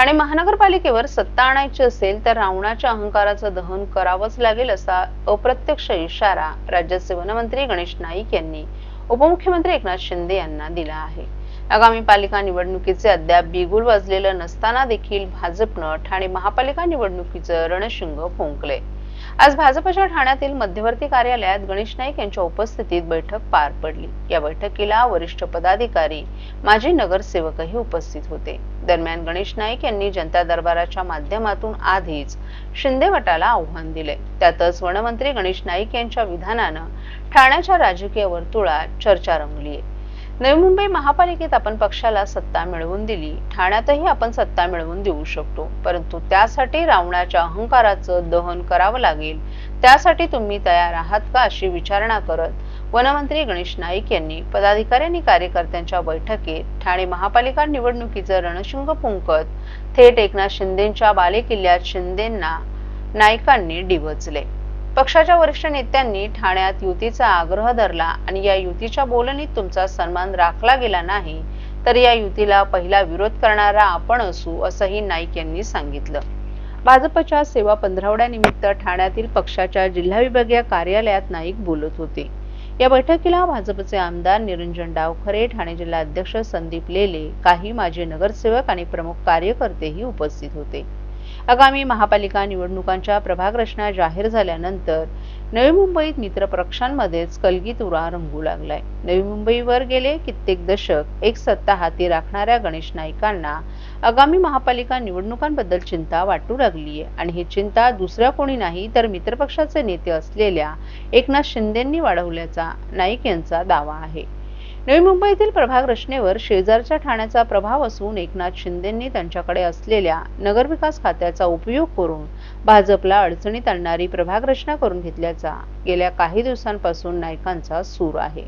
ठाणे महानगरपालिकेवर सत्ता आणायची असेल तर रावणाच्या अहंकाराचं दहन करावंच लागेल असा अप्रत्यक्ष इशारा राज्याचे वनमंत्री गणेश नाईक यांनी उपमुख्यमंत्री एकनाथ शिंदे यांना दिला आहे. आगामी पालिका निवडणुकीचे अद्याप बिगुल वाजलेलं नसताना देखील भाजपनं ठाणे महापालिका निवडणुकीचं रणशिंग फुंकले. आज भाजपच्या ठाण्यातील मध्यवर्ती कार्यालयात गणेश नाईक यांच्या उपस्थितीत बैठक पार पडली. या बैठकीला वरिष्ठ पदाधिकारी माजी नगरसेवकही उपस्थित होते. दरम्यान गणेश नाईक यांनी जनता दरबाराच्या माध्यमातून आधीच शिंदे गटाला आव्हान दिले. त्यातच वनमंत्री गणेश नाईक यांच्या विधानानं ठाण्याच्या राजकीय वर्तुळात चर्चा रंगली आहे नवी मुंबई महापालिकेत आपण पक्षाला सत्ता मिळवून दिली. ठाण्यातही आपण सत्ता मिळवून देऊ शकतो. परंतु त्यासाठी रावणाच्या अहंकाराचं दहन करावं लागेल. त्यासाठी तुम्ही तयार आहात का अशी विचारणा करत वनमंत्री गणेश नाईक यांनी पदाधिकाऱ्यांनी कार्यकर्त्यांच्या बैठकीत ठाणे महापालिका निवडणुकीचं रणशिंग फुंकत थेट एकनाथ शिंदेच्या बालेकिल्ल्यात शिंदेंना नाईकांनी डिवचले. पक्षाच्या वरिष्ठ नेत्यांनी ठाण्यात युतीचा आग्रह धरला आणि या युतीच्या बोलणीत तुमचा सन्मान राखला गेला नाही तर या युतीला पहिला विरोध करणारा आपण असू असंही नाईक यांनी सांगितलं. भाजपच्या सेवा पंधरवड्यानिमित्त ठाण्यातील पक्षाच्या जिल्हा विभागीय कार्यालयात नाईक बोलत होते. या बैठकीला भाजपचे आमदार निरंजन डावखरे ठाणे जिल्हा अध्यक्ष संदीप लेले काही माजी नगरसेवक आणि प्रमुख कार्यकर्तेही उपस्थित होते. आगामी महापालिका निवडणुकांच्या प्रभाग रचना जाहीर झाल्यानंतर नवी मुंबईत मित्र पक्षांमध्येच कलगीतुरा रंगू लागलाय. नवी मुंबईवर गेले कित्येक दशक एक सत्ता हाती राखणाऱ्या गणेश नाईकांना आगामी महापालिका निवडणुकांबद्दल चिंता वाटू लागलीय. आणि ही चिंता दुसऱ्या कोणी नाही तर मित्रपक्षाचे नेते असलेल्या एकनाथ शिंदेंनी वाढवल्याचा नाईक यांचा दावा आहे. नवी मुंबईतील प्रभाग रचनेवर शेजारच्या ठाण्याचा प्रभाव असून एकनाथ शिंदेंनी त्यांच्याकडे असलेल्या नगरविकास खात्याचा उपयोग करून भाजपला अडचणीत आणणारी प्रभाग रचना करून घेतल्याचा गेल्या काही दिवसांपासून नाईकांचा सूर आहे.